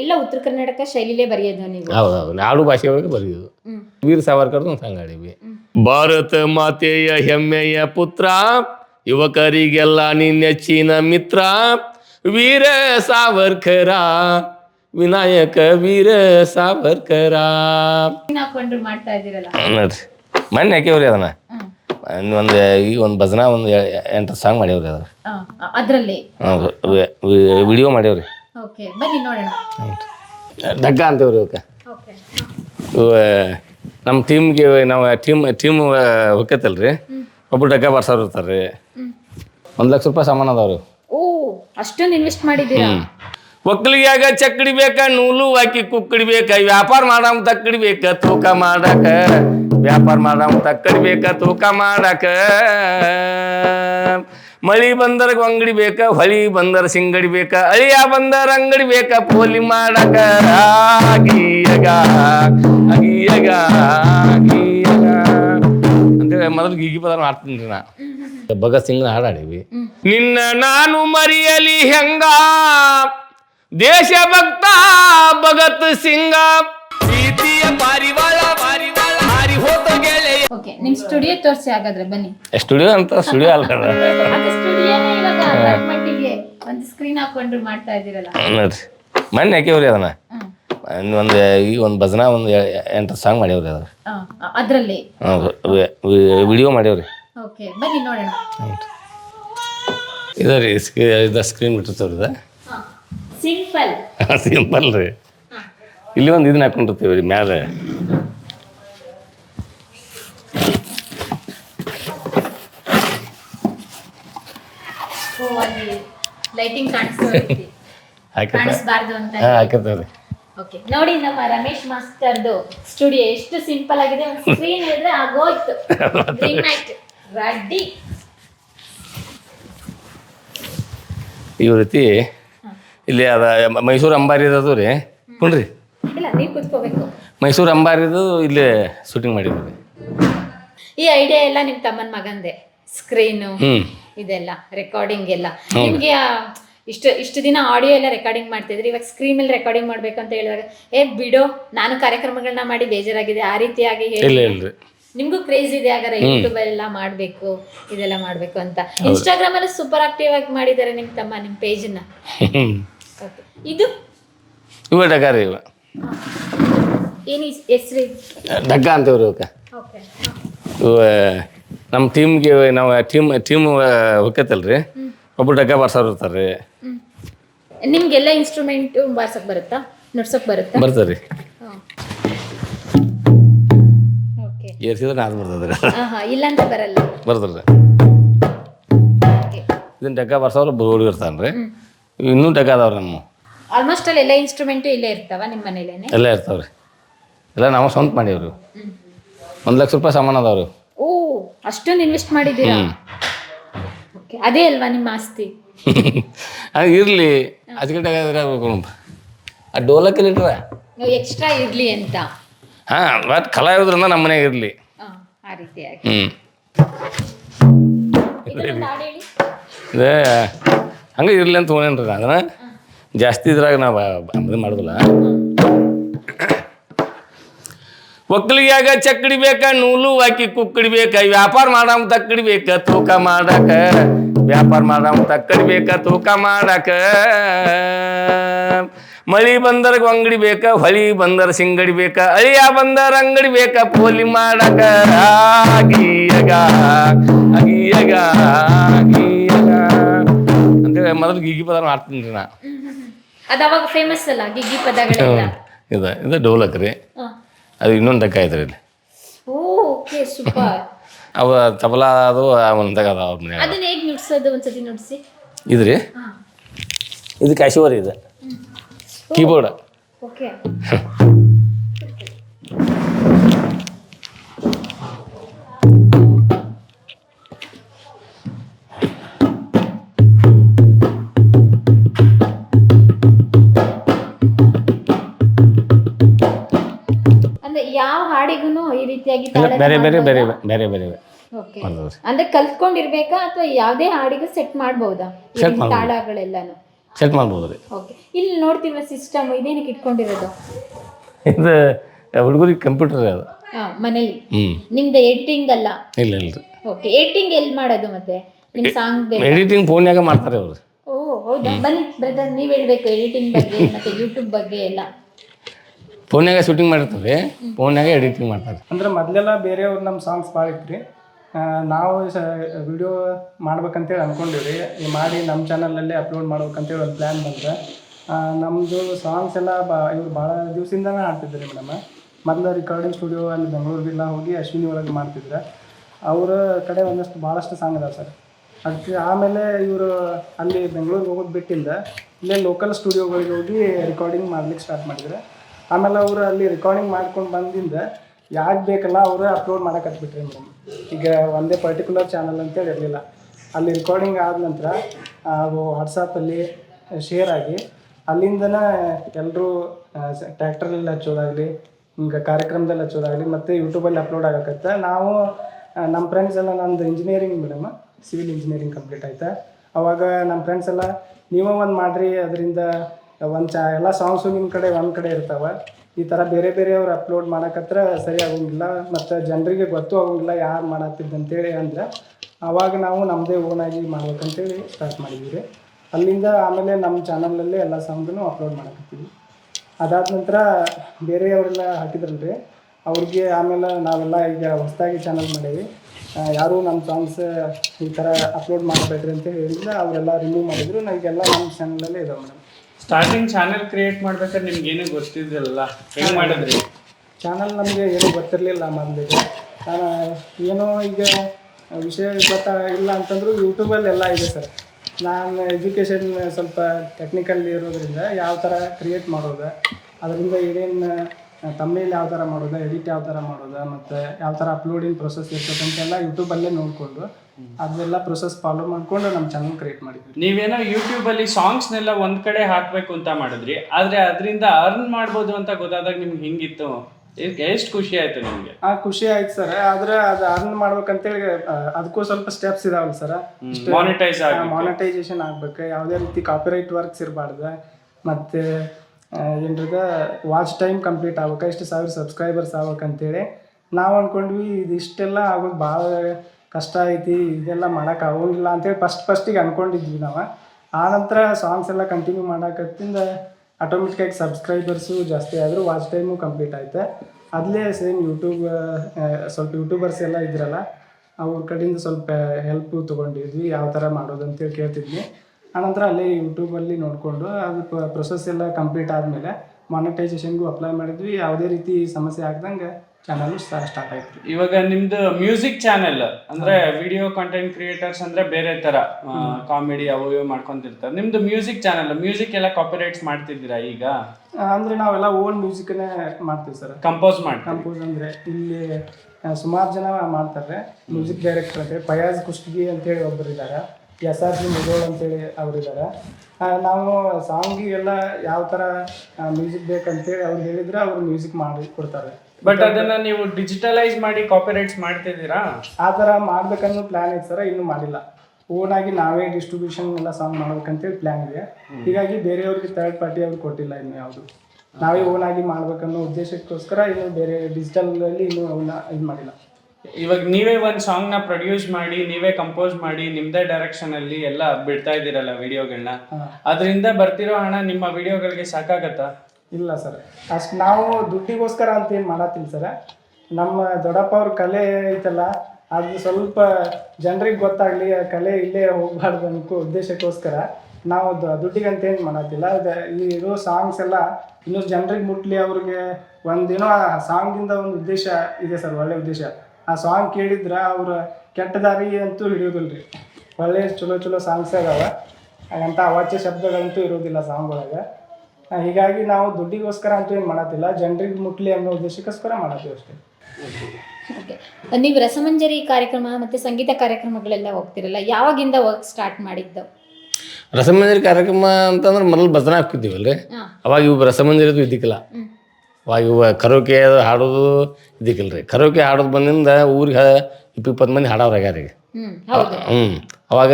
ಎಲ್ಲ ಉತ್ತರ ಕರ್ನಾಟಕ ಶೈಲಿಲೇ ಬರೆಯೋದು ನೀವು. ಹೌದು ಹೌದು ನಾಡು ಭಾಷೆ ಒಳಗೆ ಬರೆಯೋದು. ವೀರ ಸಾವರ್ಕರ್ದು ಒಂದು ಸಂಘ ಆಡಿವಿ ಭಾರತ ಮಾತೆಯ ಹೆಮ್ಮೆಯ ಪುತ್ರ ಯುವಕರಿಗೆಲ್ಲ ನಿನ್ನೆಚ್ಚಿನ ಮಿತ್ರ ವೀರ ಸಾವರ್ಕರ ವಿನಾಯಕ ವೀರ ಸಾವರ್ಕರ. ಹಾಕೊಂಡು ಮಾಡ್ತಾ ಇದ್ದೀರಲ್ಲ. ನೋಡ್ರಿ. ಮೊನ್ನೆ ಹಾಕಿವ್ರಿ ಅದನ್ನ. ಒಂದು ಈಗ ಒಂದು ಭಜನಾ ಒಂದು ಎಂಟು ಸಾಂಗ್ ಮಾಡ್ಯಾವ್ರಿ ಅದ್ರ ಅದರಲ್ಲಿ. ಅದ್ರಲ್ಲಿ ವಿಡಿಯೋ ಮಾಡ್ಯಾವ್ರಿ ಓಕೆ ಬನ್ನಿ ನೋಡೋಣ. ಡಗ್ಗ ಅಂತೇವ್ರಿ ಓಕೆ. ಇವ ನಮ್ಮ ಟೀಮ್ಗೆ ನಾವು ಟೀಮ್ ಟೀಮ್ ಹೊಕ್ಕತ್ತಲ್ರಿ. ಒಬ್ಬರು ಡಗ್ಗ ಬರ್ಸೋರು ಇರ್ತಾರೆ ರೀ. ಒಂದು ಲಕ್ಷ ರೂಪಾಯಿ ಸಾಮಾನು ಅದಾವ್ರಿ. ಓ ಅಷ್ಟೊಂದು ಇನ್ವೆಸ್ಟ್ ಮಾಡಿದ್ದೀರಾ? ಒಕ್ಕಲಿಗ್ಯಾಗ ಚಕ್ಕಡಿ ಬೇಕ ನೂಲು ಹಾಕಿ ಕುಕ್ಕಡಿ ಬೇಕ ವ್ಯಾಪಾರ ಮಾಡಮ್ ತಕ್ಕಡಿ ಬೇಕ ತೂಕ ಮಾಡಕ. ವ್ಯಾಪಾರ ಮಾಡಮ್ ತಕ್ಕಡಿ ಬೇಕ ತೂಕ ಮಾಡಕ. ಮಳಿ ಬಂದರ ಅಂಗಡಿ ಬೇಕ, ಹೊಳಿ ಬಂದರ ಸಿಂಗಡಿ ಬೇಕ, ಅಳಿಯ ಬಂದರ ಅಂಗಡಿ ಬೇಕ, ಪೋಲಿ ಮಾಡಕ ಮೊದಲು ಗೀಗಿ ಪದ ಮಾಡ್ತೀನಿ ನಾ. ಭಗತ್ ಸಿಂಗ್ನ ಹಾಡಾಡಿವಿ. ನಿನ್ನ ನಾನು ಮರಿಯಲಿ ಹೆಂಗ? ದೇಶಭಕ್ತ ಭಗತ್ ಸಿಂಗ. ಪ್ರೀತಿಯ ಪಾರಿವಾಳ ನಿಮ್ ಸ್ಟುಡಿಯೋ ತೋರಿಸಿ ಹಾಗಾದ್ರೆ ಬನ್ನಿ. ಸ್ಟುಡಿಯೋ ಅಂತ ಸ್ಟುಡಿಯೋ ಅಲ್ಲ ಸ್ಟುಡಿಯೋನೇ ಇವಾಗ ಮಟ್ಟಿಗೆ ಒಂದು ಸ್ಕ್ರೀನ್ ಹಾಕೊಂಡು ಮಾಡ್ತಾ ಇದ್ದೀರಲ್ಲ. ನೋಡ್ರಿ. ಮೊನ್ನೆ ಹಾಕಿವ್ರಿ ಅದನ್ನ. ಒಂದು ಈಗ ಒಂದು ಭಜನಾ ಒಂದು ಎಂಟು ಸಾಂಗ್ ಮಾಡ್ಯಾವ್ರಿ ಅದ್ರ ಆ, ವಿಡಿಯೋ ಮಾಡ್ಯಾವ್ರಿ ಓಕೆ ಬನ್ನಿ ನೋಡೋಣ. ಇದು ರೀ ಇದು ಸ್ಕ್ರೀನ್ ಬಿಟ್ಟಿರ್ತವ್ರಿ ಇದು. ಸಿಂಪಲ್. ಸಿಂಪಲ್ ರೀ ಇಲ್ಲಿ ಒಂದು ಇದನ್ನ ಹಾಕೊಂಡಿರ್ತೀವಿ ರೀ ಮ್ಯಾಲೆ. ಲೈಟಿಂಗ್ ಕಾಣಿಸ್ತಾ ಹಾಕಿರ್ತಾರೆ ಕಾಣಿಸ್ಬಾರ್ದು ಅಂತ ಹಾಂ ಓಕೆ ನೋಡಿ ನಮ್ಮ ರಮೇಶ್ ಮಾಸ್ಟರ್ದು ಸ್ಟುಡಿಯೋ ಎಷ್ಟು ಸಿಂಪಲ್ ಆಗಿದೆ. ಒಂದು ಸ್ಕ್ರೀನ್ ಇದ್ರೆ ಆಗೋಯ್ತು. ರೆಡಿ ಈ ರೀತಿ ಇಲ್ಲಿ ಅದ ಮೈಸೂರು ಅಂಬಾರಿ ಅದು ರೀ. ಕುಣ್ರಿ ಇಲ್ಲ ನೀವು ಕೂತ್ಕೋಬೇಕು. ಮೈಸೂರು ಅಂಬಾರಿದು ಇಲ್ಲಿ ಶೂಟಿಂಗ್ ಮಾಡಿದ್ವಿ ಈ ಐಡಿಯಾ ಎಲ್ಲ ನಿಮ್ಮ ತಮ್ಮನ ಮಗಂದೆ. ಸ್ಕ್ರೀನು ಹ್ಞೂ ಇದೆಲ್ಲ ರೆಕಾರ್ಡಿಂಗ್ ಎಲ್ಲ. ನಿಮ್ಗೆ ಇಷ್ಟು ಇಷ್ಟು ದಿನ ಆಡಿಯೋ ಎಲ್ಲ ರೆಕಾರ್ಡಿಂಗ್ ಮಾಡ್ತಿದ್ರಿ ಇವಾಗ ಸ್ಕ್ರೀನ್ ಮೇಲೆ ರೆಕಾರ್ಡಿಂಗ್ ಮಾಡ್ಬೇಕು ಅಂತ ಹೇಳಿದಾಗ ಏ ಬಿಡೋ ನಾನು ಕಾರ್ಯಕ್ರಮಗಳನ್ನ ಮಾಡಿ ಬೇಜಾರಾಗಿದೆ ಆ ರೀತಿಯಾಗಿ ಹೇಳಿ. ನಿಮ್ಗೂ ಕ್ರೇಜ್ ಇದೆ ಹಾಗಾದ್ರೆ ಯೂಟ್ಯೂಬ್ ಎಲ್ಲ ಮಾಡ್ಬೇಕು ಇದೆಲ್ಲ ಮಾಡ್ಬೇಕು ಅಂತ. ಇನ್ಸ್ಟಾಗ್ರಾಮ್ ಅಲ್ಲಿ ಸೂಪರ್ ಆಕ್ಟಿವ್ ಆಗಿ ಮಾಡಿದ್ದಾರೆ ನಿಮ್ ತಮ್ಮ ನಿಮ್ ಪೇಜ್ನ ಇದು? ಇವ ಇವ. ಏನು ಹೆಸರು? ಡಗ್ಗ ಅಂತ ಇವರು ಇವ ನಮ್ಮ ಟೀಮ್ಗೆ ನಾವು ಟೀಮ್ ಟೀಮ್ ಹೊಕ್ಕತ್ತಲ್ರಿ? ಒಬ್ಬರು ಡಗ್ಗ ಬಾರ್ಸೋರು ಇರ್ತಾರೆ ರೀ ನಿಮ್ಗೆಲ್ಲ ಇನ್ಸ್ಟ್ರೂಮೆಂಟ್ ಬಾರ್ಸಕ್ ಬರುತ್ತಾ? ನುಡ್ಸಕ್ ಬರುತ್ತಾ? ಬರ್ತಾರೆ ರೀ ಓಕೆ ಏರ್ಸಿದ್ರೆ ನಾದು ಬರ್ತದೆ ರೀ ಇಲ್ಲ ಅಂತ ಬರಲ್ಲ. ಬರ್ತಾರೆ ರೀ ಇದನ್ನ ಡಗ್ಗ ಬಾರ್ಸೋರು ಹುಡುಗ ಇರ್ತಾನೆ ರೀ ಇನ್ನೂ ಡಗ್ಗ ಅದಾವ್ರಿ ನಮ್ಮ. ಆಲ್ಮೋಸ್ಟ್ ಅಲ್ಲಿ ಎಲ್ಲ ಇನ್ಸ್ಟ್ರೂಮೆಂಟ್ ಇಲ್ಲೇ ಇರ್ತಾವ ನಿಮ್ಮ ಮನೇಲೇನೆ? ಎಲ್ಲ ಇರ್ತಾವ್ರಿ. ಎಲ್ಲ ನಾವು ಸ್ವಂತ ಮಾಡೀವ್ರಿ. ಒಂದು ಲಕ್ಷ ರೂಪಾಯಿ ಸಾಮಾನು ಅದಾವ್ರಿ. ಅಷ್ಟೊಂದು ಇನ್ವೆಸ್ಟ್ ಮಾಡಿದ್ದೀರಾ? ಓಕೆ ಅದೇ ಅಲ್ವಾ ನಿಮ್ಮ ಆಸ್ತಿ? ಅದು ಇರಲಿ ಅದಕ್ಕೆ ಆ ಡೋಲಕ್ಕೆ ಇಟ್ರ. ಎಕ್ಸ್ಟ್ರಾ ಇರ್ಲಿ ಅಂತ. ಹಾಂ ಬಟ್ ಕಲಾವಿದ್ರಿಂದ ನಮ್ಮ ಮನೆಗೆ ಇರಲಿ. ಆ, ಆ ರೀತಿಯಾಗಿ. ಹ್ಞೂ ಹಾಡು ಹೇಳಿ. ಇದೇ ಹಂಗೆ ಇರಲಿ ಅಂತ ತೊಗೊಂಡೇನ್ರಿ ಅದನ್ನ. ಜಾಸ್ತಿ ಇದ್ರಾಗ ನಾವು ಇದು ಮಾಡೋದಿಲ್ಲ. ಒಕ್ಕಲಿಗ್ಯಾಗ ಚಕ್ಕಡಿ ಬೇಕ ನೂಲು ಹಾಕಿ ಕುಕ್ಕಡಿ ಬೇಕ ವ್ಯಾಪಾರ ಮಾಡಮ್ ತಕ್ಕಡಿ ಬೇಕ ತೂಕ ಮಾಡಕ. ವ್ಯಾಪಾರ ಮಾಡಮ್ ತಕ್ಕಡಿ ಬೇಕ ತೂಕ ಮಾಡಕ. ಮಳಿ ಬಂದರ ಅಂಗಡಿ ಬೇಕ ಹೊಳಿ ಬಂದರ ಸಿಂಗಡಿ ಬೇಕ ಅಳಿಯ ಬಂದರ ಅಂಗಡಿ ಬೇಕ ಪೋಲಿ ಮಾಡಕ. ಆಗಿಯಗ ಅಗಿಯಗ ಅಗಿಯಗ ಅಂದ್ರೆ ಮೊದಲು ಗೀಗಿ ಪದ ಮಾಡ್ತೀನಿ ನಾ. ಅದು ಅವಾಗ ಫೇಮಸ್ ಅಲ್ಲ ಗಿಗ್ಗಿ ಪದಗಳೆಲ್ಲ ಇದು ಇದು ಡೋಲಕ್ ರೀ. ಆ. ಅದು ಇನ್ನೊಂದು ಡಕ್ಕ ಐತ್ರಿ ಓಕೆ ಸೂಪರ್ ಅವ ತಬಲಾ ಅದು ಒಂದಾಗ ಅದ ಅವ್ರ ಮನ್ಯಾಗ ಅದನ್ನ ಹೇಗೆ ನುಡ್ಸೋದು ಒಂದ್ಸತಿ ನುಡ್ಸಿ? ಇದು ರೀ? ಇದು ಕ್ಯಾಶುವರ್ ಇದೆ. ಕೀಬೋರ್ಡ್. ಓಕೆ ರೀತಿಯಾಗಿ ಬೇರೆ ಬೇರೆ ಬೇರೆ ಬೇರೆ ಬೇರೆ ಓಕೆ ಅಂದ್ರೆ ಕಲ್ತ್ಕೊಂಡಿರ್ಬೇಕಾ ಅಥವಾ ಯಾವುದೇ ಹಾಡಿಗೂ ಸೆಟ್ ಮಾಡ್ಬೋದಾ? ಈ Set ಮಾಡ್ಬೋದು. ತಾಳಗಳೆಲ್ಲಾನು? ಸೆಟ್ ಮಾಡ್ಬೋದು ರೀ. ಓಕೆ ಇಲ್ಲಿ ನೋಡ್ತಿರುವ ಸಿಸ್ಟಮ್ ಇದೇನಕ್ಕೆ ಇಟ್ಕೊಂಡಿರೋದು? ಇದು ಹುಡುಗರಿಗೆ ಕಂಪ್ಯೂಟರ್ ಅದು. ಹಾ ಮನೇಲಿ. ಹ್ಞೂ ನಿಮ್ದು ಎಡಿಟಿಂಗ್ ಅಲ್ಲ? ಇಲ್ಲ ಇಲ್ಲ ರೀ. ಓಕೆ ಎಡಿಟಿಂಗ್ ಎಲ್ಲಿ ಮಾಡೋದು ಮತ್ತೆ? ನಿಮ್ ಸಾಂಗ್ ಬೇಕು ಎಡಿಟಿಂಗ್ ಫೋನ್ಯಾಗ ಮಾಡ್ತಾರೆ ಅವರು. ಓ ಹೌದಾ? ಬನ್ನಿ ಬ್ರದರ್ ನೀವ್ ಹೇಳ್ಬೇಕು ಎಡಿಟಿಂಗ್ ಬಗ್ಗೆ ಮತ್ತೆ ಯೂಟ್ಯೂಬ್ ಬಗ್ಗೆ ಎಲ್ಲ. ಫೋನ್ಯಾಗ ಶೂಟಿಂಗ್ ಮಾಡಿರ್ತಾರೆ ಫೋನ್ಯಾಗ ಎಡಿಟಿಂಗ್ ಮಾಡ್ತಾರೆ. ಅಂದ್ರೆ ಮೊದಲೆಲ್ಲ ಬೇರೆಯವ್ರು ನಮ್ಮ ಸಾಂಗ್ಸ್ ಭಾಳ ಇತ್ತು ನಾವು ವಿಡಿಯೋ ಮಾಡ್ಬೇಕಂತೇಳಿ ಅಂದ್ಕೊಂಡಿವ್ರಿ ಈ ಮಾಡಿ ನಮ್ಮ ಚಾನಲಲ್ಲೇ ಅಪ್ಲೋಡ್ ಮಾಡ್ಬೇಕಂತೇಳಿ ಒಂದು ಪ್ಲ್ಯಾನ್ ಬಂದ್ರೆ ನಮ್ಮದು ಸಾಂಗ್ಸ್ ಎಲ್ಲ ಬಾ, ಇವ್ರು ಭಾಳ ದಿವಸದಿಂದನೇ ಆಡ್ತಿದ್ರು ರೀ ಮೇಡಮ್. ಮೊದಲು ರೆಕಾರ್ಡಿಂಗ್ ಸ್ಟುಡಿಯೋ ಅಲ್ಲಿ ಬೆಂಗಳೂರಿಗೆಲ್ಲ ಹೋಗಿ ಅಶ್ವಿನಿ ಒಳಗೆ ಮಾಡ್ತಿದ್ರು. ಅವರ ಕಡೆ ಒಂದಷ್ಟು ಭಾಳಷ್ಟು ಸಾಂಗ್ ಅದಾವೆ ಸರ್. ಅದಕ್ಕೆ ಆಮೇಲೆ ಇವರು ಅಲ್ಲಿ ಬೆಂಗಳೂರಿಗೆ ಹೋಗೋದು ಬಿಟ್ಟಿಂದ ಇಲ್ಲೇ ಲೋಕಲ್ ಸ್ಟುಡಿಯೋಗಳಿಗೆ ಹೋಗಿ ರೆಕಾರ್ಡಿಂಗ್ ಮಾಡ್ಲಿಕ್ಕೆ ಸ್ಟಾರ್ಟ್ ಮಾಡಿದ್ರು. ಆಮೇಲೆ ಅವರು ಅಲ್ಲಿ ರೆಕಾರ್ಡಿಂಗ್ ಮಾಡ್ಕೊಂಡು ಬಂದಿಂದ ಯಾಕೆ ಬೇಕಲ್ಲ ಅವರು ಅಪ್ಲೋಡ್ ಮಾಡಕತ್ಬಿಟ್ರಿ ಮೇಡಮ್. ಈಗ ಒಂದೇ ಪರ್ಟಿಕ್ಯುಲರ್ ಚಾನಲ್ ಅಂತೇಳಿ ಇರಲಿಲ್ಲ. ಅಲ್ಲಿ ರೆಕಾರ್ಡಿಂಗ್ ಆದ ನಂತರ ಅದು ವಾಟ್ಸಾಪಲ್ಲಿ ಶೇರ್ ಆಗಿ, ಅಲ್ಲಿಂದನೇ ಎಲ್ಲರೂ ಟ್ಯಾಕ್ಟ್ರಲ್ಲಿ ಹಚ್ಚೋದಾಗಲಿ ಹಿಂಗೆ ಕಾರ್ಯಕ್ರಮದಲ್ಲಿ ಹಚ್ಚೋದಾಗಲಿ ಮತ್ತು ಯೂಟ್ಯೂಬಲ್ಲಿ ಅಪ್ಲೋಡ್ ಆಗಕತ್ತೆ. ನಾವು ನಮ್ಮ ಫ್ರೆಂಡ್ಸ್ ಎಲ್ಲ ನಂದು engineering madam civil engineering complete ಆಯ್ತಾ. ಅವಾಗ ನಮ್ಮ ಫ್ರೆಂಡ್ಸ್ ಎಲ್ಲ, ನೀವೇ ಒಂದು ಮಾಡಿರಿ, ಅದರಿಂದ ಒಂದು ಚಾ ಎಲ್ಲ ಸಾಂಗ್ಸು ನಿಮ್ಮ ಕಡೆ ಒಂದು ಕಡೆ ಇರ್ತಾವೆ. ಈ ಥರ ಬೇರೆ ಬೇರೆಯವ್ರು ಅಪ್ಲೋಡ್ ಮಾಡೋಕತ್ರ ಸರಿ ಆಗೋಂಗಿಲ್ಲ. ಮತ್ತು ಜನರಿಗೆ ಗೊತ್ತು ಆಗೋಂಗಿಲ್ಲ ಯಾರು ಮಾಡತ್ತಿದ್ದಂತೇಳಿ ಅಂದ್ರೆ ಆವಾಗ ನಾವು ನಮ್ಮದೇ ಓನಾಗಿ ಮಾಡ್ಬೇಕಂತೇಳಿ ಸ್ಟಾರ್ಟ್ ಮಾಡಿದ್ವಿ. ಅಲ್ಲಿಂದ ಆಮೇಲೆ ನಮ್ಮ ಚಾನಲಲ್ಲಿ ಎಲ್ಲ ಸಾಂಗ್ನು ಅಪ್ಲೋಡ್ ಮಾಡಕತ್ತೀವಿ. ಅದಾದ ನಂತರ ಬೇರೆಯವರೆಲ್ಲ ಹಾಕಿದ್ರಲ್ರಿ, ಅವ್ರಿಗೆ ಆಮೇಲೆ ನಾವೆಲ್ಲ ಈಗ ಹೊಸದಾಗಿ ಚಾನಲ್ ಮಾಡೀವಿ. ಯಾರೂ ನಮ್ಮ ಸಾಂಗ್ಸ್ ಈ ಥರ ಅಪ್ಲೋಡ್ ಮಾಡಬೇಡ್ರಿ ಅಂತ ಹೇಳಿದ್ರೆ ಅವರೆಲ್ಲ ರಿಮೂವ್ ಮಾಡಿದ್ರು. ನಾವೀಗೆಲ್ಲ ನಮ್ಮ ಚಾನಲಲ್ಲೇ ಇದಾವೆ ಮೇಡಮ್ ಸ್ಟಾರ್ಟಿಂಗ್ ಚಾನೆಲ್ ಕ್ರಿಯೇಟ್ ಮಾಡ್ಬೇಕಾದ್ರೆ ನಿಮ್ಗೆ ಏನೂ ಗೊತ್ತಿದ್ದಿಲ್ಲ ಹೆಂಗ್ ಮಾಡಿದ್ರಿ? ಚಾನಲ್ ನಮಗೆ ಏನು ಗೊತ್ತಿರಲಿಲ್ಲ ಮೊದಲಿಗೆ. ನಾನು ಏನೋ ಈಗ ವಿಷಯ ಗೊತ್ತ ಇಲ್ಲ ಅಂತಂದ್ರು ಯೂಟ್ಯೂಬಲ್ಲಿ ಎಲ್ಲ ಇದೆ ಸರ್. ನಾನು ಎಜುಕೇಷನ್ ಸ್ವಲ್ಪ ಟೆಕ್ನಿಕಲ್ ಇರೋದ್ರಿಂದ ಯಾವ ಥರ ಕ್ರಿಯೇಟ್ ಮಾಡೋದು ಅದರಿಂದ ಏನೇನು ತಮ್ಮನೇಲಿ ಯಾವ ಥರ ಮಾಡೋದು ಎಡಿಟ್ ಯಾವ ಥರ ಮಾಡೋದು ಮತ್ತು ಯಾವ ಥರ ಅಪ್ಲೋಡಿಂಗ್ ಪ್ರೊಸೆಸ್ ಇರ್ತದೆ ಅಂತೆಲ್ಲ ಯೂಟ್ಯೂಬಲ್ಲೇ ನೋಡಿಕೊಂಡು ಅದೆಲ್ಲ ಪ್ರೊಸೆಸ್ ಫಾಲೋ ಮಾಡಿಕೊಂಡು ನಮ್ಮ ಚಾನಲ್ ಕ್ರಿಯೇಟ್ ಮಾಡಿದ್ವಿ ನೀವೇನೋ ಯೂಟ್ಯೂಬಲ್ಲಿ ಸಾಂಗ್ಸ್ನೆಲ್ಲ ಒಂದು ಕಡೆ ಹಾಕ್ಬೇಕು ಅಂತ ಮಾಡಿದ್ರಿ ಆದ್ರೆ ಅದರಿಂದ ಅರ್ನ್ ಮಾಡ್ಬೋದು ಅಂತ ಗೊತ್ತಾದಾಗ ನಿಮ್ಗೆ ಹಿಂಗಿತ್ತು. ಎಷ್ಟು ಖುಷಿ ಆಯ್ತು ನಿಮಗೆ? ಆ ಖುಷಿ ಆಯ್ತು ಸರ್ ಆದ್ರೆ ಅದು ಅರ್ನ್ ಮಾಡ್ಬೇಕಂತೇಳಿ ಅದಕ್ಕೂ ಸ್ವಲ್ಪ ಸ್ಟೆಪ್ಸ್ ಇದಾವಲ್ಲ ಸರ್ ಮಾನಿಟೈಸ್ ಆಗಿ ಮಾನಿಟೈಸೇಷನ್ ಆಗ್ಬೇಕು. ಯಾವುದೇ ರೀತಿ ಕಾಪಿರೈಟ್ ವರ್ಕ್ಸ್ ಇರಬಾರ್ದು. ಮತ್ತು ಏನ್ರದ ವಾಚ್ ಟೈಮ್ ಕಂಪ್ಲೀಟ್ ಆಗ್ಬೇಕು, ಇಷ್ಟು ಸಾವಿರ ಸಬ್ಸ್ಕ್ರೈಬರ್ಸ್ ಆಗ್ಬೇಕಂತೇಳಿ ನಾವು ಅಂದ್ಕೊಂಡ್ವಿ ಇದಿಷ್ಟೆಲ್ಲ ಆಗೋದು ಭಾಳ ಕಷ್ಟ ಐತಿ, ಇದೆಲ್ಲ ಮಾಡೋಕೆ ಆಗೋಂಗಿಲ್ಲ ಅಂತೇಳಿ ಫಸ್ಟ್ ಫಸ್ಟಿಗೆ ಅಂದ್ಕೊಂಡಿದ್ವಿ ನಾವು. ಆನಂತರ ನಂತರ ಸಾಂಗ್ಸ್ ಎಲ್ಲ ಕಂಟಿನ್ಯೂ ಮಾಡಕತ್ತಿಂದ ಆಟೋಮೆಟಿಕಾಗಿ ಸಬ್ಸ್ಕ್ರೈಬರ್ಸು ಜಾಸ್ತಿ ಆದರು ವಾಚ್ ಟೈಮು ಕಂಪ್ಲೀಟ್ ಆಯ್ತು. ಅದಲೇ ಸೇಮ್ ಯೂಟ್ಯೂಬ್ ಸ್ವಲ್ಪ ಯೂಟ್ಯೂಬರ್ಸ್ ಎಲ್ಲ ಇದ್ರಲ್ಲ, ಅವ್ರ ಕಡೆಯಿಂದ ಸ್ವಲ್ಪ ಹೆಲ್ಪ್ ತೊಗೊಂಡಿದ್ವಿ ಯಾವ ಥರ ಮಾಡೋದು ಅಂತೇಳಿ ಕೇಳ್ತಿದ್ವಿ. ಆನಂತರ ಅಲ್ಲೇ ಯೂಟ್ಯೂಬಲ್ಲಿ ನೋಡಿಕೊಂಡು ಅದು ಪ್ರೊಸೆಸ್ ಎಲ್ಲ ಕಂಪ್ಲೀಟ್ ಆದಮೇಲೆ ಮಾನಿಟೈಸೇಷನ್ಗೂ ಅಪ್ಲೈ ಮಾಡಿದ್ವಿ. ಯಾವುದೇ ರೀತಿ ಸಮಸ್ಯೆ ಆಗ್ದಂಗೆ ಚಾನಲು ಸ್ಟಾರ್ಟ್ ಆಯ್ತು. ಇವಾಗ ನಿಮ್ದು ಮ್ಯೂಸಿಕ್ ಚಾನೆಲ್ ಅಂದ್ರೆ ವಿಡಿಯೋ ಕಂಟೆಂಟ್ ಕ್ರಿಯೇಟರ್ಸ್ ಅಂದ್ರೆ ಬೇರೆ ತರ ಕಾಮಿಡಿ ಅವು ಇವು ಮಾಡ್ಕೊಂತಿರ್ತಾರೆ ನಿಮ್ದು ಮ್ಯೂಸಿಕ್ ಚಾನೆಲ್ ಮ್ಯೂಸಿಕ್ ಎಲ್ಲ ಕಾಪಿರೈಟ್ಸ್ ಮಾಡ್ತಿದ್ದೀರಾ ಈಗ? ಅಂದರೆ ನಾವೆಲ್ಲ ಓನ್ ಮ್ಯೂಸಿಕ್ನೇ ಮಾಡ್ತೀವಿ ಸರ್. ಕಂಪೋಸ್ ಮಾಡಿ ಕಂಪೋಸ್ ಅಂದ್ರೆ ಇಲ್ಲಿ ಸುಮಾರು ಜನ ಮಾಡ್ತಾರೆ. ಮ್ಯೂಸಿಕ್ ಡೈರೆಕ್ಟರ್ ಅಂದ್ರೆ ಫಯಾಜ್ ಕುಷ್ಟಗಿ ಅಂತೇಳಿ ಒಬ್ಬರು ಇದ್ದಾರೆ ಎಸ್ ಆರ್ ಜಿ ಮುಗೋಳ್ ಅಂತೇಳಿ ಅವರಿದ್ದಾರೆ ನಾವು ಸಾಂಗಿಗೆಲ್ಲ ಯಾವ ಥರ ಮ್ಯೂಸಿಕ್ ಬೇಕಂತೇಳಿ ಅವ್ರು ಹೇಳಿದ್ರೆ ಅವ್ರು ಮ್ಯೂಸಿಕ್ ಮಾಡಿ ಕೊಡ್ತಾರೆ. ಬಟ್ ಅದನ್ನ ನೀವು ಡಿಜಿಟಲೈಸ್ ಮಾಡಿ ಕಾಪಿರೈಟ್ಸ್ ಮಾಡ್ತಿದ್ದೀರಾ? ಆ ಥರ ಮಾಡ್ಬೇಕನ್ನೋ ಪ್ಲ್ಯಾನ್ ಐತೆ ಸರ್ ಇನ್ನೂ ಮಾಡಿಲ್ಲ. ಓನಾಗಿ ನಾವೇ ಡಿಸ್ಟ್ರಿಬ್ಯೂಷನ್ ಎಲ್ಲ ಸಾಂಗ್ ಮಾಡ್ಬೇಕಂತೇಳಿ ಪ್ಲ್ಯಾನ್ ಇದೆ. ಹೀಗಾಗಿ ಬೇರೆಯವ್ರಿಗೆ ಥರ್ಡ್ ಪಾರ್ಟಿ ಅವ್ರು ಕೊಟ್ಟಿಲ್ಲ ಇನ್ನು ಯಾವುದು. ನಾವೇ ಓನಾಗಿ ಮಾಡ್ಬೇಕನ್ನೋ ಉದ್ದೇಶಕ್ಕೋಸ್ಕರ ಇನ್ನು ಬೇರೆ ಡಿಜಿಟಲಲ್ಲಿ ಇನ್ನೂ ಅವನ್ನ ಇದು ಮಾಡಿಲ್ಲ. ಇವಾಗ ನೀವೇ ಒಂದು ಸಾಂಗ್ನ ಪ್ರೊಡ್ಯೂಸ್ ಮಾಡಿ ನೀವೇ ಕಂಪೋಸ್ ಮಾಡಿ ನಿಮ್ದೇ ಡೈರೆಕ್ಷನ್ ಅಲ್ಲಿ ಎಲ್ಲ ಬಿಡ್ತಾ ಇದ್ದೀರಲ್ಲ ವಿಡಿಯೋಗಳನ್ನ ಅದರಿಂದ ಬರ್ತಿರೋ ಹಣ ನಿಮ್ಮ ವಿಡಿಯೋಗಳಿಗೆ ಸಾಕಾಗತ್ತಾ? ಇಲ್ಲ ಸರ್ ಅಷ್ಟು ನಾವು ದುಡ್ಡಿಗೋಸ್ಕರ ಅಂತ ಏನು ಮಾಡತ್ತಿಲ್ಲ ಸರ್ ನಮ್ಮ ದೊಡ್ಡಪ್ಪ ಅವ್ರ ಕಲೆ ಐತಲ್ಲ ಅದು ಸ್ವಲ್ಪ ಜನರಿಗೆ ಗೊತ್ತಾಗಲಿ ಆ ಕಲೆ ಇಲ್ಲೇ ಹೋಗ್ಬಾರ್ದು ಅನ್ಕೋ ಉದ್ದೇಶಕ್ಕೋಸ್ಕರ ನಾವು ದ- ದುಡ್ಡಿಗಂತ ಏನು ಮಾಡತ್ತಿಲ್ಲ ಅದು ಇರೋ ಸಾಂಗ್ಸ್ ಎಲ್ಲ ಇನ್ನೂ ಜನರಿಗೆ ಮುಟ್ಲಿ ಅವ್ರಿಗೆ ಒಂದೇನೋ ಆ ಸಾಂಗಿಂದ ಒಂದು ಉದ್ದೇಶ ಇದೆ ಸರ್ ಒಳ್ಳೆ ಉದ್ದೇಶ. ಆ ಸಾಂಗ್ ಕೇಳಿದ್ರೆ ಅವ್ರ ಕೆಟ್ಟ ದಾರಿ ಅಂತೂ ಹಿಡಿಯೋದಿಲ್ಲ ರೀ ಒಳ್ಳೆ ಚಲೋ ಚಲೋ ಸಾಂಗ್ಸ್ ಅದಾವ. ಹಾಗಂತ ಅವಾಚ್ಯ ಶಬ್ದಗಳಂತೂ ಇರೋದಿಲ್ಲ ಸಾಂಗ್ ಒಳಗೆ. ಹೀಗಾಗಿ ನಾವು ದುಡ್ಡಿಗೋಸ್ಕರ ಅಂತೂ ಏನು ಮಾಡತ್ತಿಲ್ಲ. ಜನರಿಗೆ ಮುಟ್ಲಿ ಅನ್ನೋ ಉದ್ದೇಶಕ್ಕೋಸ್ಕರ ಮಾಡತ್ತೀವಿ ಅಷ್ಟೇ. ಓಕೆ. ನೀವು ರಸಮಂಜರಿ ಕಾರ್ಯಕ್ರಮ ಮತ್ತೆ ಸಂಗೀತ ಕಾರ್ಯಕ್ರಮಗಳೆಲ್ಲ ಹೋಗ್ತಿರಲ್ಲ ಯಾವಾಗಿಂದ ವರ್ಕ್ ಸ್ಟಾರ್ಟ್ ಮಾಡಿದ್ದು? ರಸಮಂಜರಿ ಕಾರ್ಯಕ್ರಮ ಅಂತಂದ್ರೆ ಮೊದಲು ಭಜನೆ ಹಾಕಿದ್ದೀವಲ್ಲ ರೀ ಅವಾಗ ಇವು ರಸಮಂಜರಿದು ಇದ್ದಿಕ್ಕಿಲ್ಲ. ಇವು ಕರೋಕೆ ಅದು ಹಾಡೋದು ಇದಕ್ಕಿಲ್ಲ ರೀ ಕರೋಕೆ ಹಾಡೋದು ಬಂದಿಂದ ಊರಿಗೆ ಇಪ್ಪ ಇಪ್ಪತ್ತು ಮಂದಿ ಹಾಡೋರು ಆಗ್ಯಾರ ಈಗ. ಹ್ಞೂ ಅವಾಗ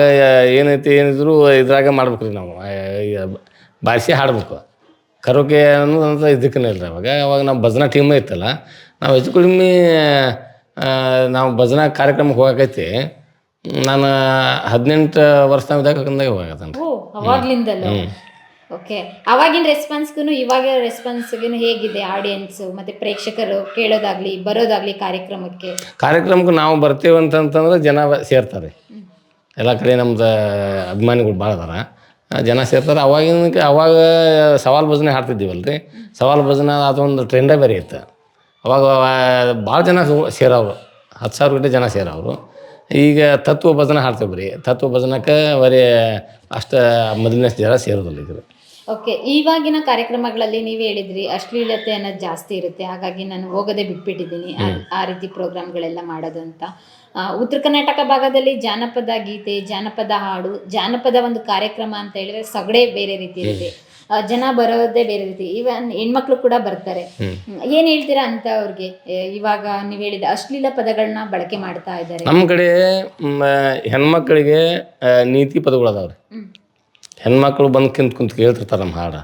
ಏನೈತಿ ಏನಿದ್ರು ಇದ್ರಾಗ ಮಾಡ್ಬೇಕು ರೀ ನಾವು ಬಾರಿಸಿ ಹಾಡ್ಬೇಕು. ಕರೋಕೆ ಅನ್ನೋದಂತ ಇದಕ್ಕೇ ಇಲ್ಲ ಅವಾಗ. ಅವಾಗ ನಾವು ಭಜನಾ ಟೀಮ್ ಇತ್ತಲ್ಲ ನಾವು ಹೆಚ್ಚು ಕಡಿಮೆ ನಾವು ಭಜನಾ ಕಾರ್ಯಕ್ರಮಕ್ಕೆ ಹೋಗಕೈತಿ. ನಾನು ಹದಿನೆಂಟು ವರ್ಷದಾಗ ಹೋಗತ್ತೇನೆ ಓ ಅವಾಗ್ಲಿಂದಲೂ. ಓಕೆ ಅವಾಗಿನ ರೆಸ್ಪಾನ್ಸ್ಗೂ ಇವಾಗ ರೆಸ್ಪಾನ್ಸ್ಗೂ ಹೇಗಿದೆ ಆಡಿಯನ್ಸ್ ಮತ್ತೆ ಪ್ರೇಕ್ಷಕರು ಕೇಳೋದಾಗ್ಲಿ ಬರೋದಾಗ್ಲಿ ಕಾರ್ಯಕ್ರಮಕ್ಕೆ? ಕಾರ್ಯಕ್ರಮಕ್ಕೆ ನಾವು ಬರ್ತೀವಿ ಅಂತಂತಂದ್ರೆ ಜನ ಸೇರ್ತಾರೆ. ಎಲ್ಲ ಕಡೆ ನಮ್ದು ಅಭಿಮಾನಿಗಳು ಭಾಳ ಅದಾರ. ಜನ ಸೇರ್ತಾರೆ. ಅವಾಗಿನ ಅವಾಗ ಸವಾಲ್ ಭಜನೆ ಹಾಡ್ತಿದ್ದೀವಲ್ಲ ರೀ ಸವಾಲ್ ಭಜನೆ ಅದೊಂದು ಟ್ರೆಂಡೇ ಬೇರೆ ಇತ್ತು. ಅವಾಗ ಭಾಳ ಜನ ಸೇರೋರು ಹತ್ತು ಸಾವಿರ ಗಂಟೆ ಜನ ಸೇರೋರು ಈಗ ತತ್ವ ಭಜನೆ ಹಾಡ್ತೇವೆ ರೀ ತತ್ವ ಭಜನಕ್ಕೆ ಬರೀ ಅಷ್ಟು ಮೊದಲನೇ ಜನ ಸೇರೋದಿಲ್ಲ ಈಗ ಓಕೆ ಇವಾಗಿನ ಕಾರ್ಯಕ್ರಮಗಳಲ್ಲಿ ನೀವು ಹೇಳಿದ್ರಿ ಅಶ್ಲೀಲತೆ ಅನ್ನೋದು ಜಾಸ್ತಿ ಇರುತ್ತೆ ಹಾಗಾಗಿ ನಾನು ಹೋಗೋದೇ ಬಿಟ್ಬಿಟ್ಟಿದ್ದೀನಿ ಆ- ಆ ರೀತಿ ಪ್ರೋಗ್ರಾಮ್ಗಳೆಲ್ಲ ಮಾಡೋದು ಅಂತ. ಆ, ಉತ್ತರ ಕರ್ನಾಟಕ ಭಾಗದಲ್ಲಿ ಜಾನಪದ ಗೀತೆ ಜಾನಪದ ಹಾಡು ಜಾನಪದ ಒಂದು ಕಾರ್ಯಕ್ರಮ ಅಂತ ಹೇಳಿದ್ರೆ ಸಗಡೆ ಬೇರೆ ರೀತಿ ಇರುತ್ತೆ. ಆ, ಜನ ಬರೋದೇ ಬೇರೆ ರೀತಿ. ಇವನ್ ಹೆಣ್ಮಕ್ಳು ಕೂಡ ಬರ್ತಾರೆ. ಏನ್ ಹೇಳ್ತೀರಾ ಅಂತ ಅವ್ರಿಗೆ? ಏ, ಇವಾಗ ನೀವು ಹೇಳಿದ ಅಶ್ಲೀಲ ಪದಗಳನ್ನ ಬಳಕೆ ಮಾಡ್ತಾ ಇದ್ದಾರೆ. ನಮ್ಮ ಕಡೆ ಮ, ಹೆಣ್ಮಕ್ಳಿಗೆ ಆ, ನೀತಿ ಪದಗಳು ಅದಾವ್ರಿ ಹ್ಮ್. ಹೆಣ್ಮಕ್ಳು ಬಂದು ಕಿಂತ ಕುಂತ ಕೇಳ್ತಿರ್ತಾರೆ ನಮ್ಮ ಹಾಡ.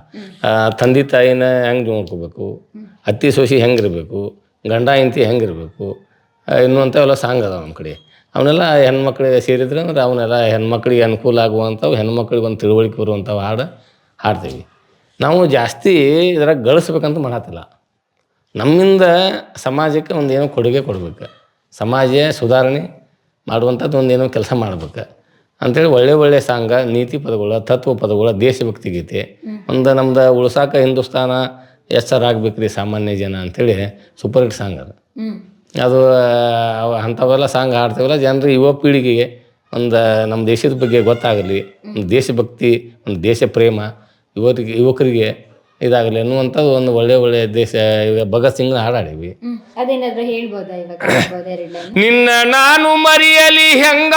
ತಂದೆ ತಾಯಿನ ಹೆಂಗೆ ನೋಡ್ಕೋಬೇಕು? ಅತ್ತಿ ಸೊಸಿ ಹೆಂಗಿರ್ಬೇಕು? ಗಂಡ ಹೆಂಡತಿ ಹೆಂಗಿರ್ಬೇಕು? ಇನ್ನುವಂಥವೆಲ್ಲ ಸಾಂಗ್ ಅದಾವೆ ನಮ್ಮ ಕಡೆ. ಅವನ್ನೆಲ್ಲ ಹೆಣ್ಮಕ್ಳಿಗೆ ಸೇರಿದ್ರೆ ಅಂದ್ರೆ ಅವನ್ನೆಲ್ಲ ಹೆಣ್ಮಕ್ಳಿಗೆ ಅನುಕೂಲ ಆಗುವಂಥವು, ಹೆಣ್ಮಕ್ಳಿಗೆ ಒಂದು ತಿಳುವಳಿಕೆ ಬರುವಂಥವು ಹಾಡು ಹಾಡ್ತೀವಿ. ನಾವು ಜಾಸ್ತಿ ಇದ್ರಾಗ ಗಳಿಸ್ಬೇಕಂತ ಮಾಡತ್ತಿಲ್ಲ ನಮ್ಮಿಂದ ಸಮಾಜಕ್ಕೆ ಒಂದು ಏನೋ ಕೊಡುಗೆ ಕೊಡ್ಬೇಕು. ಸಮಾಜ ಸುಧಾರಣೆ ಮಾಡುವಂಥದ್ದು ಒಂದೇನೋ ಕೆಲಸ ಮಾಡ್ಬೇಕು. ಅಂಥೇಳಿ ಒಳ್ಳೆ ಒಳ್ಳೆ ಸಾಂಗ ನೀತಿ ಪದಗಳು ತತ್ವ ಪದಗಳು ದೇಶಭಕ್ತಿ ಗೀತೆ. ಒಂದು ನಮ್ದು ಉಳ್ಸಾಕ ಹಿಂದೂಸ್ತಾನ ಎಸ್ಸರ್ ಆಗ್ಬೇಕ್ರಿ ಸಾಮಾನ್ಯ ಜನ ಅಂತೇಳಿ ಸೂಪರ್ ಹಿಟ್ ಸಾಂಗ್ ಅದು. ಅದು ಅಂಥವೆಲ್ಲ ಸಾಂಗ್ ಹಾಡ್ತೇವಲ್ಲ ಜನರು ಯುವ ಪೀಳಿಗೆಗೆ ಒಂದು ನಮ್ಮ ದೇಶದ ಬಗ್ಗೆ ಗೊತ್ತಾಗಲಿ ಒಂದು ದೇಶಭಕ್ತಿ ಒಂದು ದೇಶ ಪ್ರೇಮ ಯುವಕರಿಗೆ ಯುವಕರಿಗೆ ಇದಾಗಲಿ ಅನ್ನುವಂಥದ್ದು ಒಂದು ಒಳ್ಳೆ ಒಳ್ಳೆ ದೇಶ ಭಗತ್ ಸಿಂಗ್ ಹಾಡಾಡೀವಿ ನಿನ್ನ ನಾನು ಮರೆಯಲಿ ಹೆಂಗ?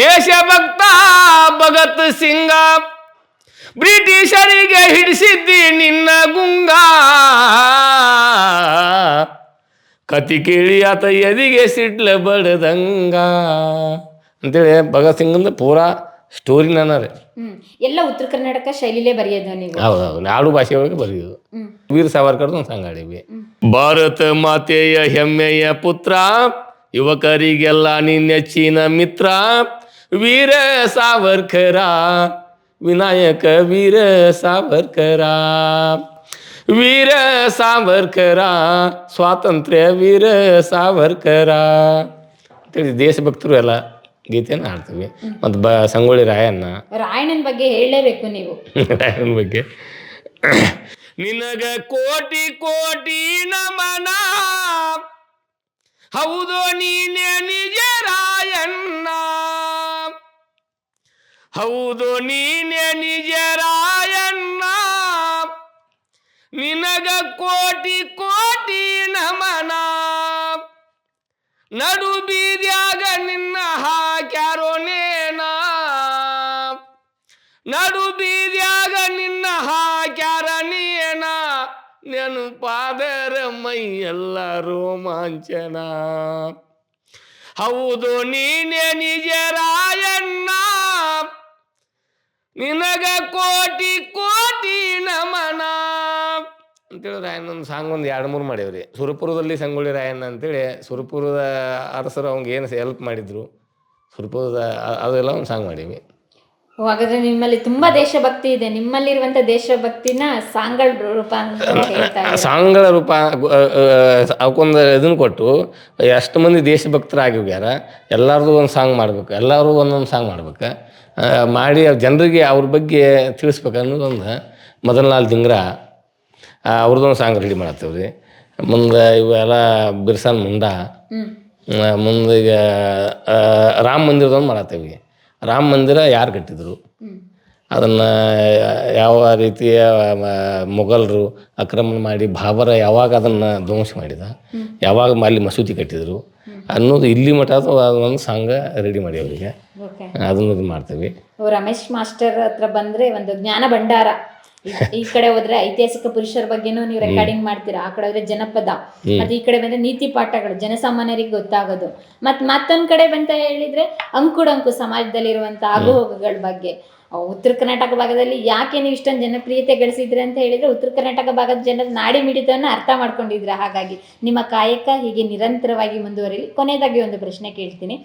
ದೇಶಭಕ್ತ ಭಗತ್ ಸಿಂಗ ಬ್ರಿಟಿಷರಿಗೆ ಹಿಡಿಸಿದ್ದಿ ನಿನ್ನ ಗುಂಗ. ಕತಿ ಕೇಳಿ ಆತ ಎದಿಗೆ ಸಿಡ್ಲ ಬಡದಂಗ. ಅಂತೇಳಿ ಭಗತ್ ಸಿಂಗಂದು ಪೂರಾ ಸ್ಟೋರಿನ ರೀ. ಹ್ಮ್ ಎಲ್ಲ ಉತ್ತರ ಕರ್ನಾಟಕ ಶೈಲಿಲೇ ಬರೆಯೋದು ನೀವು. ಹೌದು ಹೌದು ನಾಡು ಭಾಷೆ ಒಳಗೆ ಬರೆಯೋದು. ವೀರ್ ವೀರ ಸಾವರ್ಕರ್ದು ಒಂದು ಸಂಘ ಭಾರತ ಮಾತೆಯ ಹೆಮ್ಮೆಯ ಪುತ್ರ ಯುವಕರಿಗೆಲ್ಲ ನಿನ್ನೆಚ್ಚಿನ ಮಿತ್ರ. ವೀರ ಸಾವರ್ಕರ ವಿನಾಯಕ ವೀರ ಸಾವರ್ಕರ. ವೀರ ಸಾವರ್ಕರ ಸ್ವಾತಂತ್ರ್ಯ ವೀರ ಸಾವರ್ಕರ. ಅಂತೇಳಿ ದೇಶಭಕ್ತರು ಎಲ್ಲ ಗೀತೆಯನ್ನು ಹಾಡ್ತೀವಿ. ಮತ್ತು ಬ ಸಂಗೊಳ್ಳಿ ರಾಯಣ್ಣ. ರಾಯಣ್ಣನ ಬಗ್ಗೆ ಹೇಳಲೇಬೇಕು ನೀವು. ರಾಯಣ್ಣನ ಬಗ್ಗೆ. ನಿನಗ ಕೋಟಿ ಕೋಟಿ ನಮನ. ಹೌದು ನೀನೆ ನಿಜ ರಾಯಣ್ಣ. ಹೌದು ನೀನೆ ನಿಜರಾಯಣ್ಣ. ನಿನಗ ಕೋಟಿ ಕೋಟಿ ನಮನ. ನಡು ಬೀದ್ಯಾಗ ನಿನ್ನ ಹಾಕ್ಯಾರೋ ನೇನ. ನಡು ಬೀದ್ಯಾಗ ನಿನ್ನ ಹಾಕ್ಯಾರ ನೆನಪಾದರ ಮೈ ಎಲ್ಲ ರೋಮಾಂಚನ. ಹೌದು ನೀನೆ ನಿಜ ರಾಯಣ್ಣ ನಿನಗ ಕೋಟಿ ಕೋಟಿ ನಮನ. ಅಂತೇಳಿ ರಾಯಣ್ಣನ ಸಾಂಗ್ ಒಂದು ಎರಡು ಮೂರು ಮಾಡೇವ್ರಿ. ಸುರಪುರದಲ್ಲಿ ಸಂಗೊಳ್ಳಿ ರಾಯಣ್ಣ ಅಂತೇಳಿ ಸುರಪುರದ ಅರಸರು ಅವ್ಗೆ ಏನು ಹೆಲ್ಪ್ ಮಾಡಿದ್ರು. ಸುರಪುರದ ಅದೆಲ್ಲ ಒಂದು ಸಾಂಗ್ ಮಾಡೀವಿ. ಓ, ಹಾಗಾದ್ರೆ ನಿಮ್ಮಲ್ಲಿ ತುಂಬಾ ದೇಶಭಕ್ತಿ ಇದೆ. ನಿಮ್ಮಲ್ಲಿರುವಂತ ದೇಶಭಕ್ತಿನ ಸಾಂಗಳ ರೂಪ ಸಾಂಗಳ ರೂಪ ಅವಕ್ಕೊಂದು ಇದನ್ನು ಕೊಟ್ಟು ಎಷ್ಟು ಮಂದಿ ದೇಶಭಕ್ತರಾಗಿವ್ಯಾರ ಎಲ್ಲಾರ್ದು ಒಂದು ಸಾಂಗ್ ಮಾಡ್ಬೇಕು. ಎಲ್ಲರೂ ಒಂದೊಂದು ಸಾಂಗ್ ಮಾಡ್ಬೇಕು. ಮಾಡಿ ಜನರಿಗೆ ಅವ್ರ ಬಗ್ಗೆ ತಿಳಿಸ್ಬೇಕು ಅನ್ನೋದೊಂದು ಮೊದಲ ನಾಲ್ ದಿಂಗ್ರ ಅವ್ರದ್ದೊಂದು ಸಾಂಗ್ ರೆಡಿ ಮಾಡತ್ತೇವೆ ರೀ ಮುಂದೆ ಇವೆಲ್ಲ ಬಿರ್ಸಾನ್ ಮುಂಡ ಮುಂದೆ ಈಗ ರಾಮ ಮಂದಿರದೊಂದು ಮಾಡತ್ತೇವೆ ರಾಮ ಮಂದಿರ ಯಾರು ಕಟ್ಟಿದ್ರು? ಅದನ್ನು ಯಾವ ರೀತಿಯ ಮೊಘಲರು ಆಕ್ರಮಣ ಮಾಡಿ ಬಾಬರ ಯಾವಾಗ ಅದನ್ನು ಧ್ವಂಸ ಮಾಡಿದ? ಯಾವಾಗ ಅಲ್ಲಿ ಮಸೂದಿ ಕಟ್ಟಿದ್ರು? ಅನ್ನೋದು ಇಲ್ಲಿ ಮಠ ಒಂದು ಸಾಂಗ ರೆಡಿ ಮಾಡಿ ಅವರಿಗೆ. ಅದನ್ನು ಇದು ಮಾಡ್ತೀವಿ. ರಮೇಶ್ ಮಾಸ್ಟರ್ ಹತ್ರ ಬಂದ್ರೆ ಒಂದು ಜ್ಞಾನ ಭಂಡಾರ. ಈ- ಕಡೆ ಹೋದ್ರೆ ಐತಿಹಾಸಿಕ ಪುರುಷರ ಬಗ್ಗೆನೂ ನೀವು ರೆಕಾರ್ಡಿಂಗ್ ಮಾಡ್ತೀರಾ? ಆ ಕಡೆ ಹೋದ್ರೆ ಜನಪದ. ಮತ್ತೆ ಈ ಕಡೆ ಬಂದ್ರೆ ನೀತಿ ಪಾಠಗಳು ಜನಸಾಮಾನ್ಯರಿಗೆ ಗೊತ್ತಾಗೋದು. ಮತ್ತೆ ಮತ್ತೊಂದ್ ಕಡೆ ಬಂತ ಹೇಳಿದ್ರೆ ಅಂಕುಡಂಕು ಸಮಾಜದಲ್ಲಿರುವಂತ ಆಗುಹೋಗುಗಳ ಬಗ್ಗೆ. ಉತ್ತರ ಕರ್ನಾಟಕ ಭಾಗದಲ್ಲಿ ಯಾಕೆ ನೀವು ಇಷ್ಟೊಂದು ಜನಪ್ರಿಯತೆ ಗಳಿಸಿದ್ರಿ ಅಂತ ಹೇಳಿದ್ರೆ ಉತ್ತರ ಕರ್ನಾಟಕ ಭಾಗದ ಜನರ ನಾಡಿ ಮಿಡಿತವನ್ನು ಅರ್ಥ ಮಾಡ್ಕೊಂಡಿದ್ರ ಹಾಗಾಗಿ ನಿಮ್ಮ ಕಾಯಕ ಹೀಗೆ ನಿರಂತರವಾಗಿ ಮುಂದುವರಿಲಿ. ಕೊನೆಯದಾಗಿ ಒಂದು ಪ್ರಶ್ನೆ ಕೇಳ್ತೀನಿ.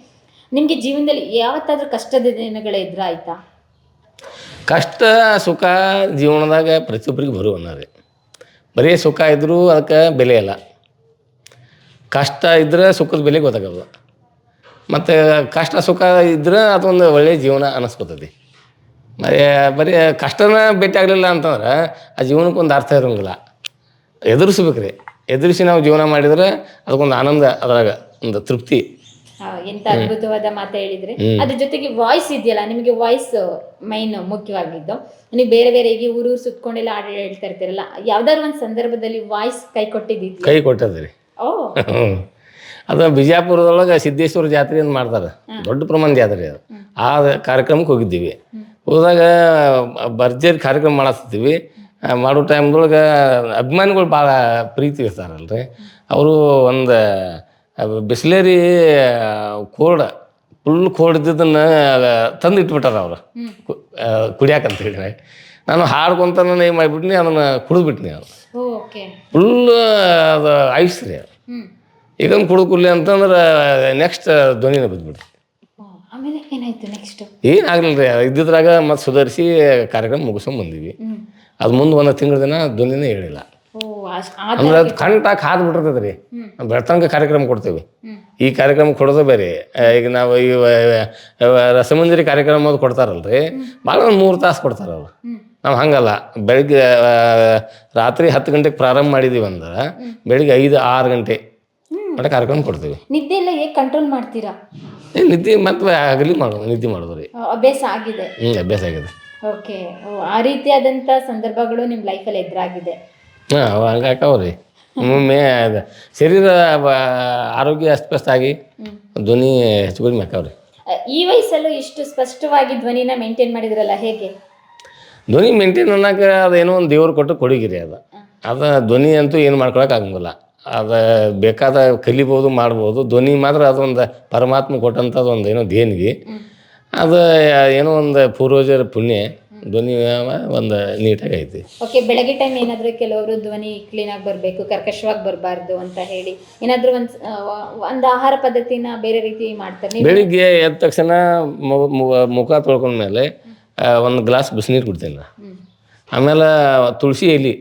ನಿಮಗೆ ಜೀವನದಲ್ಲಿ ಯಾವತ್ತಾದರೂ ಕಷ್ಟದ ದಿನಗಳೇ ಎದುರಾಯ್ತಾ ಕಷ್ಟ, ಸುಖ ಜೀವನದಾಗ ಪ್ರತಿಯೊಬ್ಬರಿಗೆ ಬರುವ ಬರೀ ಸುಖ ಇದ್ದರೂ ಅದಕ್ಕೆ ಬೆಲೆ ಇಲ್ಲ. ಕಷ್ಟ ಇದ್ದರೆ ಸುಖದ ಬೆಲೆ ಗೊತ್ತಾಗೋದು ಮತ್ತು ಕಷ್ಟ, ಸುಖ ಇದ್ದರೆ ಅದೊಂದು ಒಳ್ಳೆಯ ಜೀವನ ಅನ್ನಿಸ್ಕೊತೈತಿ ಮತ್ತೆ ಬರೀ ಕಷ್ಟನ ಭೇಟಿ ಆಗಲಿಲ್ಲ ಅಂತಂದ್ರೆ ಆ ಜೀವನಕ್ಕೊಂದು ಅರ್ಥ ಇರೋಂಗಿಲ್ಲ. ಎದುರಿಸ್ಬೇಕು ರೀ ಎದುರಿಸಿ ನಾವು ಜೀವನ ಮಾಡಿದ್ರೆ ಅದಕ್ಕೊಂದು ಆನಂದ ಅದ್ರಾಗ ಒಂದು ತೃಪ್ತಿ. ಎಂತ ಅದ್ಭುತವಾದ ಮಾತು ಹೇಳಿದ್ರೆ. ಅದ್ರ ಜೊತೆಗೆ ವಾಯ್ಸ್ ಇದೆಯಲ್ಲ ನಿಮಗೆ ವಾಯ್ಸ್ ಮೈನ್ ಮುಖ್ಯವಾಗಿದ್ದು. ನೀವು ಬೇರೆ ಬೇರೆ ಈಗ ಊರು ಸುತ್ಕೊಂಡೆಲ್ಲ ಹಾಡು ಹೇಳ್ತಾ ಇರ್ತೀರಲ್ಲ ಯಾವ್ದಾದ್ರು ಒಂದು ಸಂದರ್ಭದಲ್ಲಿ ವಾಯ್ಸ್ ಕೈ ಕೊಟ್ಟಿದ್ದು ಕೈ ಕೊಟ್ಟದ್ರಿ. ಅದು ಬಿಜಾಪುರದೊಳಗೆ ಸಿದ್ದೇಶ್ವರ ಜಾತ್ರೆ ಅಂತ ಮಾಡ್ತಾರೆ. ದೊಡ್ಡ ಪ್ರಮಾಣ ಜಾತ್ರೆ ಅದು. ಆ ಕಾರ್ಯಕ್ರಮಕ್ಕೆ ಹೋಗಿದ್ದೀವಿ. ಹೋದಾಗ ಭರ್ಜರಿ ಕಾರ್ಯಕ್ರಮ ಮಾಡತ್ತಿದ್ದೀವಿ ಆ, ಮಾಡೋ ಟೈಮ್ದೊಳಗೆ ಅಭಿಮಾನಿಗಳು ಭಾಳ ಪ್ರೀತಿ ಇರ್ತಾರಲ್ರಿ. ಅವರು ಒಂದು ಬಿಸ್ಲೇರಿ ಕೋಡ ಫುಲ್ ಕೋಡಿದ್ದನ್ನು ತಂದು ಇಟ್ಬಿಟ್ಟಾರ ಅವರು. ಕುಡಿಯಾಕಂತ ಹೇಳಿ ನಾನು ಹಾಡ್ಕೊಂತ ಏನು ಮಾಡಿಬಿಟ್ನಿ ಅದನ್ನು ಕುಡಿದ್ಬಿಟ್ನಿ ಅವ್ರು. ಫುಲ್ ಅದು ಐಸ್ ರೀ ಅದು. ಇದನ್ನು ಕುಡ್ಕುರ್ಲಿ ಅಂತಂದ್ರೆ ನೆಕ್ಸ್ಟ್ ಧ್ವನಿನ ಬಿದ್ದುಬಿಡ್ತು ಓ, ಆಮೇಲೆ ಏನಾಯ್ತು ನೆಕ್ಸ್ಟ್ ಏನಾಗಲಿಲ್ಲ ರೀ ಇದ್ದಿದ್ರಾಗ ಮತ್ತೆ ಸುಧಾರಿಸಿ ಕಾರ್ಯಕ್ರಮ ಮುಗಿಸ್ಕೊಂಡ್ ಬಂದೀವಿ. ಅದು ಮುಂದೆ ಒಂದು ತಿಂಗಳ ದಿನ ಧ್ವನಿನೇ ಹೇಳಿಲ್ಲ. ಓ ಅಷ್ಟ್ ಆ ಅಂದ್ರೆ ಅದು ಕರೆಂಟ್ ಕಾದು ಬಿಟ್ಟಿರ್ತದೆ ರೀ ಬೆಳ್ತಂಗ ಕಾರ್ಯಕ್ರಮ ಕೊಡ್ತೀವಿ. ಈ ಕಾರ್ಯಕ್ರಮ ಕೊಡೋದು ಬೇರೆ. ಆ, ಈಗ ನಾವು ಈ ವ- ವ- ರಸಮಂಜರಿ ಕಾರ್ಯಕ್ರಮ ಅದು ಕೊಡ್ತಾರಲ್ರಿ. ಭಾಳ ಒಂದು ಮೂರು ತಾಸು ಕೊಡ್ತಾರೆ ಅವ್ರು. ನಾವು ಹಂಗಲ್ಲ. ಬೆಳಿಗ್ಗೆ ಆ, ರಾತ್ರಿ ಹತ್ತು ಗಂಟೆಗೆ ಪ್ರಾರಂಭ ಮಾಡಿದೀವಿ ಅಂದ್ರೆ ಬೆಳಿಗ್ಗೆ ಐದು ಆರು ಗಂಟೆ ಮಟ್ಟ ಕಾರ್ಯಕ್ರಮ ಕೊಡ್ತೀವಿ. ನಿದ್ದೆ ಎಲ್ಲ ಹೇಗೆ ಕಂಟ್ರೋಲ್ ಮಾಡ್ತೀರಾ? ಏ, ನಿದ್ದೆ ಮತ್ತೆ ಆಗಲಿ ಮಾಡೋದು ನಿದ್ದೆ ಮಾಡೋದು ರೀ ಅಭ್ಯಾಸ ಆಗಿದೆ. ಹ್ಞೂ ಅಭ್ಯಾಸ ಆಗಿದೆ. ಓಕೆ. ಆ ರೀತಿಯಾದಂಥ ಸಂದರ್ಭಗಳು ನಿಮ್ಮ ಲೈಫಲ್ಲಿ ಎದುರಾಗಿದೆ. ಹಾಂ ಹಂಗ ಹಂಗೆ ಹಾಕವ್ರಿ ಒಮ್ಮೊಮ್ಮೆ ಅದು ಶರೀರ ಬ- ಆರೋಗ್ಯ ಅಸ್ತವ್ಯಸ್ತ ಆಗಿ ಧ್ವನಿ ಹೆಚ್ಚು ಕಡಿಮೆ ಈ ವಯಸ್ಸಲ್ಲೂ ಇಷ್ಟು ಸ್ಪಷ್ಟವಾಗಿ ಧ್ವನಿನ ಮೇಂಟೈನ್ ಮಾಡಿದ್ರಲ್ಲ ಹೇಗೆ? ಧ್ವನಿ ಮೇಂಟೈನ್ ಅನ್ನೋಕೆ ಅದೇನೋ ಒಂದು ದೇವರು ಕೊಟ್ಟು ಕೊಡುಗಿರಿ ಅದು. ಅದು ಧ್ವನಿ ಅಂತೂ ಏನು ಮಾಡ್ಕೊಳಕ್ಕೆ ಆಗಂಗಿಲ್ಲ. ಅದು ಬೇಕಾದ ಕಲಿಬೋದು ಮಾಡ್ಬೋದು. ಧ್ವನಿ ಮಾತ್ರ ಅದೊಂದು ಪರಮಾತ್ಮ ಕೊಟ್ಟಂಥದ್ದು ಒಂದು ಏನೋ ದೇಣಿಗೆ. ಅದು ಏನೋ ಒಂದು ಪೂರ್ವಜರ ಪುಣ್ಯ. ಧ್ವನಿ ಒಂದು ನೀಟಾಗಿ ಐತಿ. ಓಕೆ ಬೆಳಗ್ಗೆ ಟೈಮ್ ಏನಾದರೂ ಕೆಲವರು ಧ್ವನಿ ಕ್ಲೀನಾಗಿ ಬರಬೇಕು ಕರ್ಕಶವಾಗಿ ಬರಬಾರ್ದು ಅಂತ ಹೇಳಿ. ಏನಾದರೂ ಒಂದು ಒಂದು ಆಹಾರ ಪದ್ಧತಿನ ಬೇರೆ ರೀತಿ ಮಾಡ್ತಾರೆ. ಬೆಳಿಗ್ಗೆ ಎದ್ದ ತಕ್ಷಣ ಮುಖ ತೊಳ್ಕೊಂಡ ಮುಖ ತೊಳ್ಕೊಂಡ್ಮೇಲೆ ಒಂದು ಗ್ಲಾಸ್ ಬಿಸಿನೀರು ಕುಡ್ತೀನಿ ಆಮೇಲೆ ತುಳಸಿ ಎಲೆ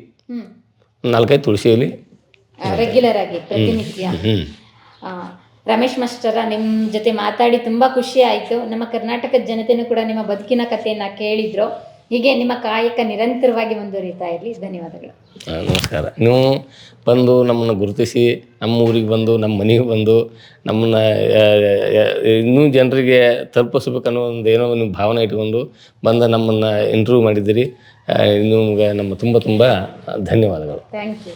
ನಾಲ್ಕೈದು ತುಳಸಿ ಎಲೆ ರೆಗ್ಯುಲರ್ ಆಗಿ ಪ್ರತಿನಿತ್ಯ. ರಮೇಶ್ ಮಾಸ್ಟರ ನಿಮ್ಮ ಜೊತೆ ಮಾತಾಡಿ ತುಂಬಾ ಖುಷಿ ಆಯಿತು. ನಮ್ಮ ಕರ್ನಾಟಕದ ಜನತೆನೂ ಕೂಡ ನಿಮ್ಮ ಬದುಕಿನ ಕಥೆಯನ್ನು ಕೇಳಿದ್ರು. ಹೀಗೆ ನಿಮ್ಮ ಕಾಯಕ ನಿರಂತರವಾಗಿ ಮುಂದುವರಿತಾ ಇರಲಿ. ಧನ್ಯವಾದಗಳು. ನಮಸ್ಕಾರ. ನೀವು ಬಂದು ನಮ್ಮನ್ನು ಗುರುತಿಸಿ ನಮ್ಮ ಊರಿಗೆ ಬಂದು ನಮ್ಮ ಮನೆಗೆ ಬಂದು ನಮ್ಮನ್ನ ಇನ್ನೂ ಜನರಿಗೆ ತಲುಪಿಸ್ಬೇಕನ್ನೋ ಒಂದು ಏನೋ ನಿಮ್ಮ ಭಾವನೆ ಇಟ್ಕೊಂಡು ಬಂದು ನಮ್ಮನ್ನು ಇಂಟರ್ವ್ಯೂ ಮಾಡಿದ್ದೀರಿ. ಇನ್ನು ನಿಮ್ಗೆ ನಮ್ಮ ತುಂಬ ತುಂಬ ಧನ್ಯವಾದಗಳು. Thank you